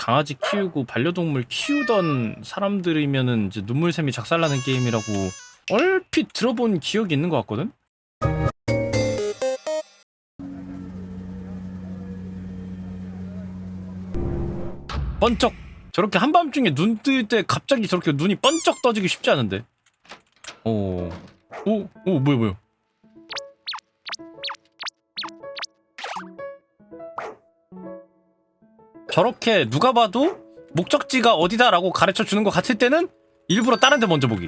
강아지 키우고 반려동물 키우던 사람들이면은 이제 눈물샘이 작살나는 게임이라고 얼핏 들어본 기억이 있는 것 같거든? 번쩍 저렇게 한밤중에 눈 뜰 때 갑자기 저렇게 눈이 번쩍 떠지기 쉽지 않은데 오, 오, 오, 뭐야, 뭐야. 저렇게 누가 봐도 목적지가 어디다라고 가르쳐 주는 것 같을 때는 일부러 다른 데 먼저 보기.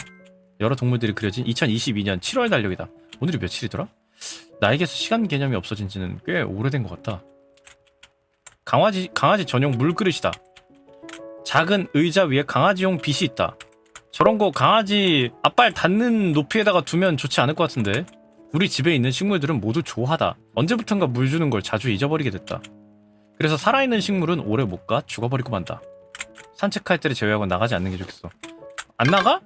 여러 동물들이 그려진 2022년 7월 달력이다. 오늘이 며칠이더라? 나에게서 시간 개념이 없어진 지는 꽤 오래된 것 같다. 강아지, 강아지 전용 물그릇이다. 작은 의자 위에 강아지용 빗이 있다. 저런 거 강아지 앞발 닿는 높이에다가 두면 좋지 않을 것 같은데. 우리 집에 있는 식물들은 모두 조하다. 언제부턴가 물 주는 걸 자주 잊어버리게 됐다. 그래서 살아있는 식물은 오래 못 가 죽어버리고 만다. 산책할 때를 제외하고 나가지 않는 게 좋겠어. 안 나가?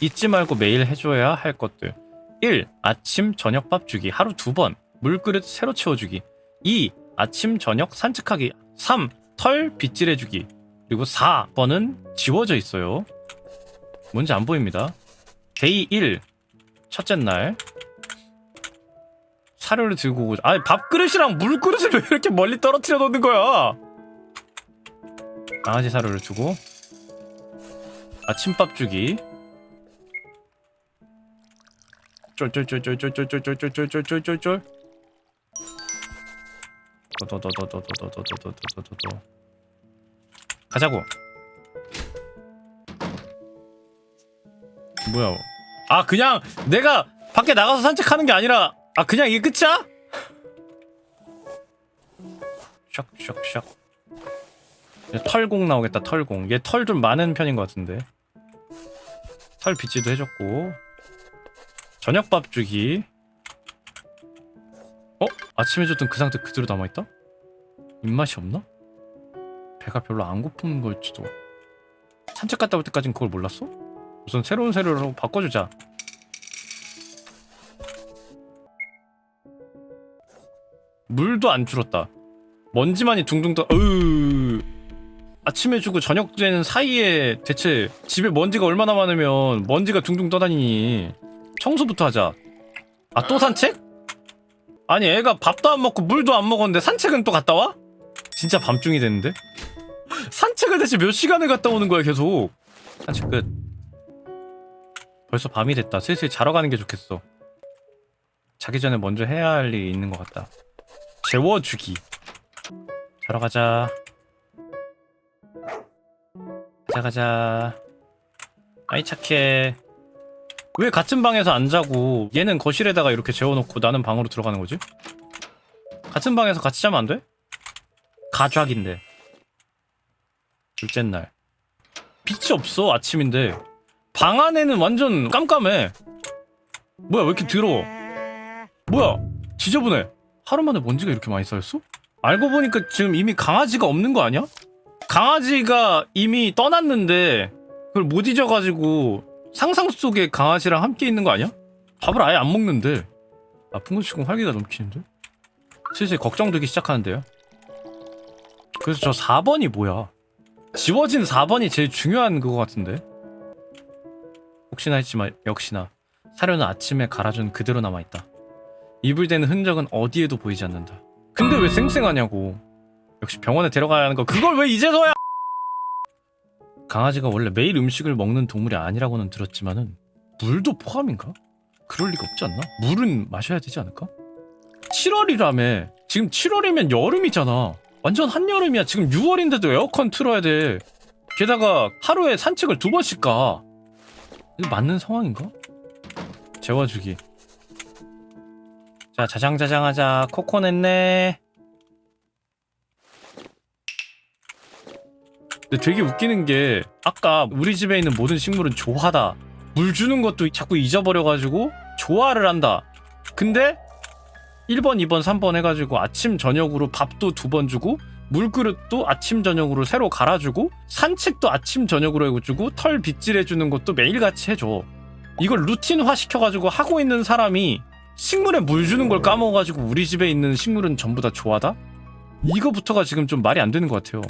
잊지 말고 매일 해줘야 할 것들. 1. 아침 저녁 밥 주기 하루 두 번. 물그릇 새로 채워주기. 2. 아침 저녁 산책하기. 3. 털 빗질해주기. 그리고 4번은 지워져 있어요. 뭔지 안 보입니다. 데이 1 첫째 날 사료를 들고 오고 아니 밥그릇이랑 물그릇을 왜 이렇게 멀리 떨어뜨려 놓는 거야 강아지 사료를 주고 아침밥 주기 쫄쫄쫄쫄쫄쫄쫄쫄쫄쫄쫄쫄쫄쫄 도도도도도도도도도도도도도 가자고 뭐야? 아 그냥 내가 밖에 나가서 산책하는 게 아니라 아 그냥 이게 끝이야? 샥샥샥 털공 나오겠다 털공 얘 털 좀 많은 편인 것 같은데 털 비치도 해줬고 저녁밥 주기 어? 아침에 줬던 그 상태 그대로 남아있다? 입맛이 없나? 배가 별로 안 고픈 걸지도 산책 갔다 올 때까진 그걸 몰랐어? 우선 새로운 세로로 바꿔주자. 물도 안 줄었다. 먼지만이 둥둥 떠. 으. 아침에 주고 저녁 되는 사이에 대체 집에 먼지가 얼마나 많으면 먼지가 둥둥 떠다니니. 청소부터 하자. 아 또 산책? 아니 애가 밥도 안 먹고 물도 안 먹었는데 산책은 또 갔다 와? 진짜 밤중이 됐는데? 산책을 대체 몇 시간을 갔다 오는 거야 계속. 산책 끝. 벌써 밤이 됐다. 슬슬 자러 가는 게 좋겠어. 자기 전에 먼저 해야 할 일이 있는 것 같다. 재워주기. 자러 가자. 가자 가자. 아이 착해. 왜 같은 방에서 안 자고 얘는 거실에다가 이렇게 재워놓고 나는 방으로 들어가는 거지? 같은 방에서 같이 자면 안 돼? 가작인데. 둘째 날. 빛이 없어 아침인데. 방 안에는 완전 깜깜해. 뭐야 왜 이렇게 더러워? 뭐야 지저분해. 하루 만에 먼지가 이렇게 많이 쌓였어? 알고 보니까 지금 이미 강아지가 없는 거 아니야? 강아지가 이미 떠났는데 그걸 못 잊어가지고 상상 속에 강아지랑 함께 있는 거 아니야? 밥을 아예 안 먹는데 아픈 거 치고 활기가 넘치는데? 슬슬 걱정되기 시작하는데요. 그래서 저 4번이 뭐야? 지워진 4번이 제일 중요한 그거 같은데? 혹시나 했지만 역시나 사료는 아침에 갈아준 그대로 남아있다. 이불대는 흔적은 어디에도 보이지 않는다. 근데 왜 쌩쌩하냐고. 역시 병원에 데려가야 하는 거 그걸 왜 이제서야 강아지가 원래 매일 음식을 먹는 동물이 아니라고는 들었지만은 물도 포함인가? 그럴 리가 없지 않나? 물은 마셔야 되지 않을까? 7월이라며 지금 7월이면 여름이잖아 완전 한여름이야 지금 6월인데도 에어컨 틀어야 돼 게다가 하루에 산책을 두 번씩 가 이거 맞는 상황인가? 재워주기. 자, 자장자장하자. 코코 냈네. 근데 되게 웃기는 게 아까 우리 집에 있는 모든 식물은 조하다. 물 주는 것도 자꾸 잊어버려가지고 조화를 한다. 근데 1번, 2번, 3번 해가지고 아침, 저녁으로 밥도 두 번 주고 물그릇도 아침 저녁으로 새로 갈아주고 산책도 아침 저녁으로 해주고 털 빗질해주는 것도 매일같이 해줘 이걸 루틴화 시켜가지고 하고 있는 사람이 식물에 물 주는 걸 까먹어가지고 우리 집에 있는 식물은 전부 다 좋아다? 이거부터가 지금 좀 말이 안 되는 것 같아요.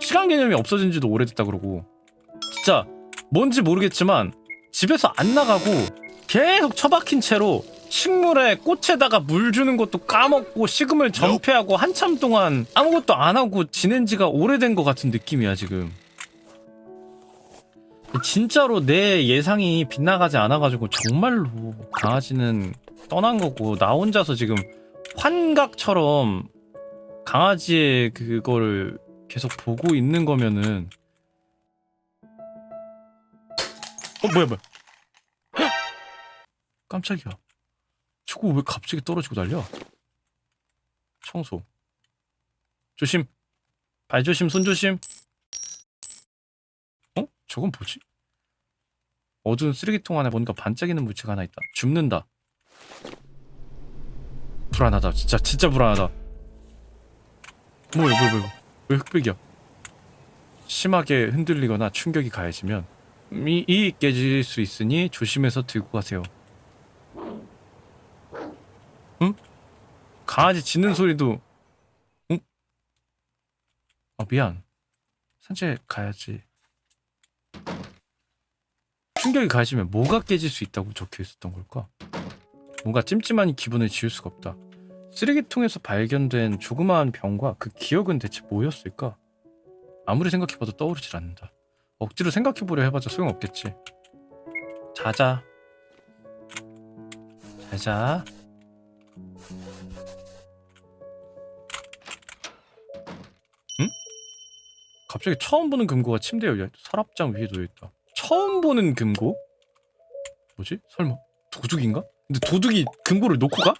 시간 개념이 없어진 지도 오래됐다 그러고. 진짜 뭔지 모르겠지만 집에서 안 나가고 계속 처박힌 채로 식물에 꽃에다가 물 주는 것도 까먹고 식음을 전폐하고 한참 동안 아무것도 안 하고 지낸 지가 오래된 것 같은 느낌이야 지금 진짜로 내 예상이 빗나가지 않아가지고 정말로 강아지는 떠난 거고 나 혼자서 지금 환각처럼 강아지의 그거를 계속 보고 있는 거면은. 어 뭐야 뭐야. 헉! 깜짝이야. 저거 왜 갑자기 떨어지고 달려? 청소. 조심. 발 조심 손 조심. 어? 저건 뭐지? 어두운 쓰레기통 안에 뭔가 반짝이는 물체가 하나 있다. 줍는다. 불안하다. 진짜 진짜 불안하다. 뭐야 뭐야 뭐야. 왜 흑백이야? 심하게 흔들리거나 충격이 가해지면 이, 이 깨질 수 있으니 조심해서 들고 가세요. 응? 강아지 짖는 소리도 응? 아 미안. 산책 가야지 충격이 가해지면 뭐가 깨질 수 있다고 적혀 있었던 걸까? 뭔가 찜찜한 기분을 지울 수가 없다. 쓰레기통에서 발견된 조그마한 병과 그 기억은 대체 뭐였을까? 아무리 생각해봐도 떠오르질 않는다. 억지로 생각해보려 해봤자 소용없겠지. 자자. 자자. 응? 갑자기 처음 보는 금고가 침대에 열려있다. 서랍장 위에 놓여있다. 처음 보는 금고? 뭐지? 설마 도둑인가? 근데 도둑이 금고를 놓고 가?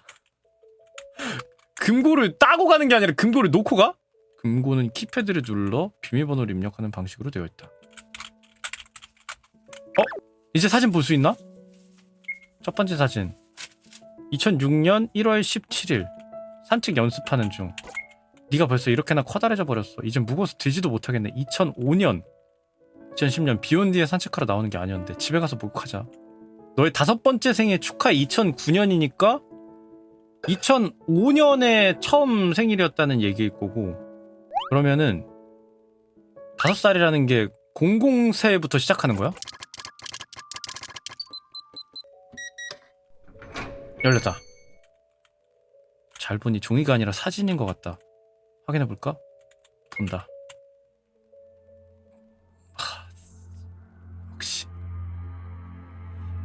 금고를 따고 가는 게 아니라 금고를 놓고 가? 금고는 키패드를 눌러 비밀번호를 입력하는 방식으로 되어 있다. 어? 이제 사진 볼 수 있나? 첫 번째 사진. 2006년 1월 17일. 산책 연습하는 중. 네가 벌써 이렇게나 커다래져 버렸어. 이젠 무거워서 들지도 못하겠네. 2005년. 2010년 비온 뒤에 산책하러 나오는 게 아니었는데 집에 가서 목욕하자. 너의 다섯 번째 생일 축하 2009년이니까 2005년에 처음 생일이었다는 얘기일 거고 그러면은 다섯 살이라는 게 00세부터 시작하는 거야? 열렸다. 잘 보니 종이가 아니라 사진인 것 같다. 확인해 볼까? 본다.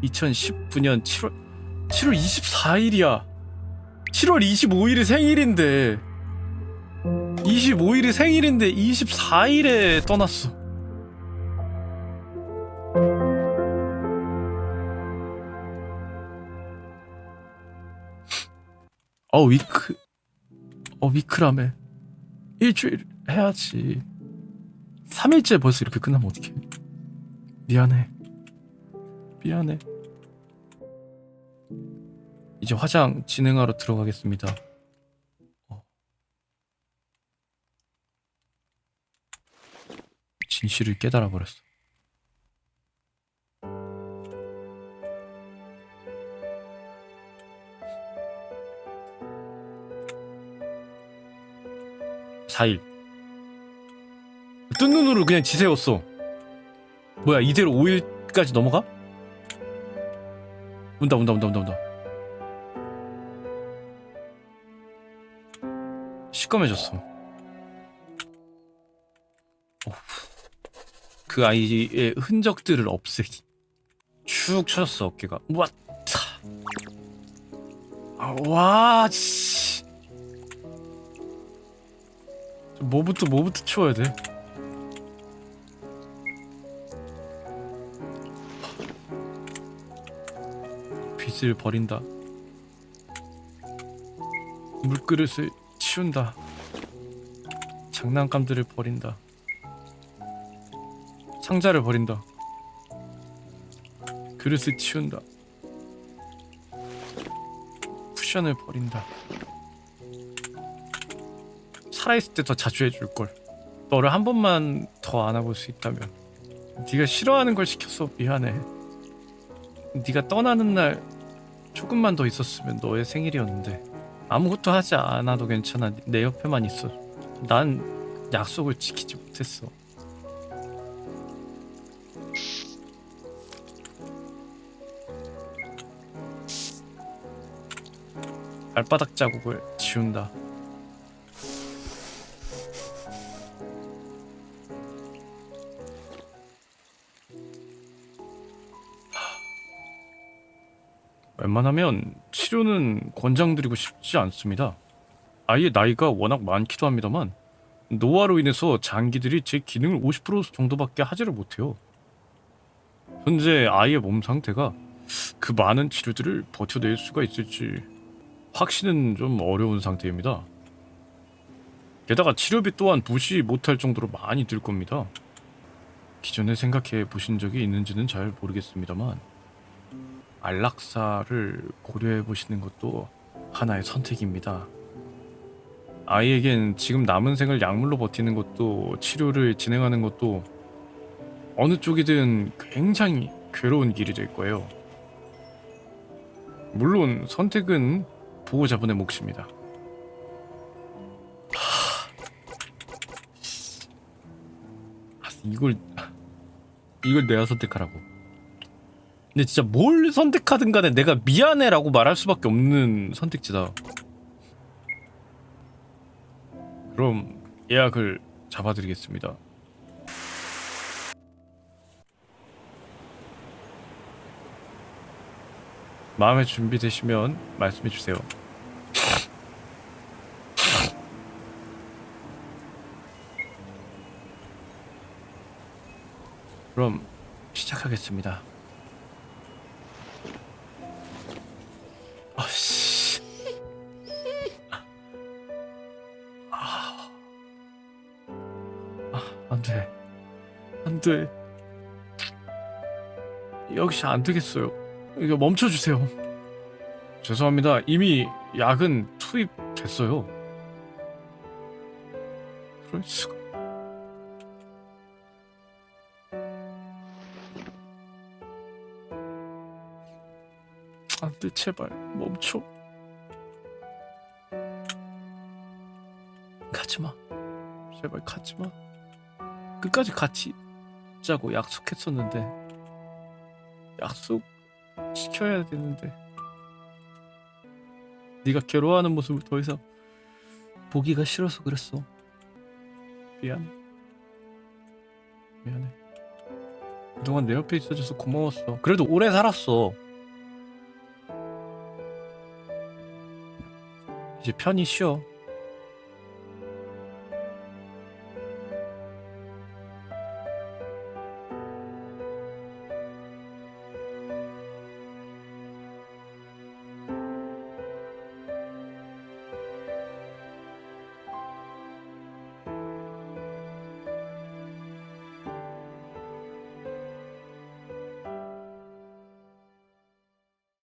2019년 7월 7월 24일이야. 7월 25일이 생일인데 25일이 생일인데 24일에 떠났어. 어 위크 어 위크라며 일주일 해야지 3일째 벌써 이렇게 끝나면 어떡해 미안해 미안해. 이제 화장 진행하러 들어가겠습니다. 어. 진실을 깨달아 버렸어. 사일. 뜬 눈으로 그냥 지새웠어. 뭐야 이대로 5일까지 넘어가? 온다 온다 온다 온다 온다 시꺼매졌어. 그 아이의 흔적들을 없애기 축 쳐졌어 어깨가 차. 아, 와 씨. 뭐부터 뭐부터 치워야 돼? 빚을 버린다. 물그릇을 치운다. 장난감들을 버린다. 상자를 버린다. 그릇을 치운다. 쿠션을 버린다. 살아있을 때 더 자주 해줄 걸. 너를 한 번만 더 안아볼 수 있다면. 네가 싫어하는 걸 시켜서 미안해. 네가 떠나는 날 조금만 더 있었으면 너의 생일이었는데 아무것도 하지 않아도 괜찮아. 내 옆에만 있어. 난 약속을 지키지 못했어. 발바닥 자국을 지운다. 웬만하면 치료는 권장드리고 싶지 않습니다. 아이의 나이가 워낙 많기도 합니다만 노화로 인해서 장기들이 제 기능을 50% 정도밖에 하지를 못해요. 현재 아이의 몸 상태가 그 많은 치료들을 버텨낼 수가 있을지 확신은 좀 어려운 상태입니다. 게다가 치료비 또한 무시 못할 정도로 많이 들 겁니다. 기존에 생각해 보신 적이 있는지는 잘 모르겠습니다만 안락사를 고려해 보시는 것도 하나의 선택입니다. 아이에겐 지금 남은 생을 약물로 버티는 것도 치료를 진행하는 것도 어느 쪽이든 굉장히 괴로운 길이 될 거예요. 물론 선택은 보호자분의 몫입니다. 하... 이걸 이걸 내가 선택하라고. 근데 진짜 뭘 선택하든 간에 내가 미안해라고 말할 수밖에 없는 선택지다. 그럼 예약을 잡아드리겠습니다. 마음에 준비되시면 말씀해 주세요. 그럼 시작하겠습니다. 돼. 역시 안 되겠어요. 이거 멈춰 주세요. 죄송합니다. 이미 약은 투입됐어요. 그럴 수가. 안 돼, 제발 멈춰. 가지 마. 제발 가지 마. 끝까지 같이 있자고 약속했었는데 약속 지켜야 되는데 네가 괴로워하는 모습을 더 이상 보기가 싫어서 그랬어. 미안해. 미안해. 그동안 내 옆에 있어줘서 고마웠어. 그래도 오래 살았어. 이제 편히 쉬어.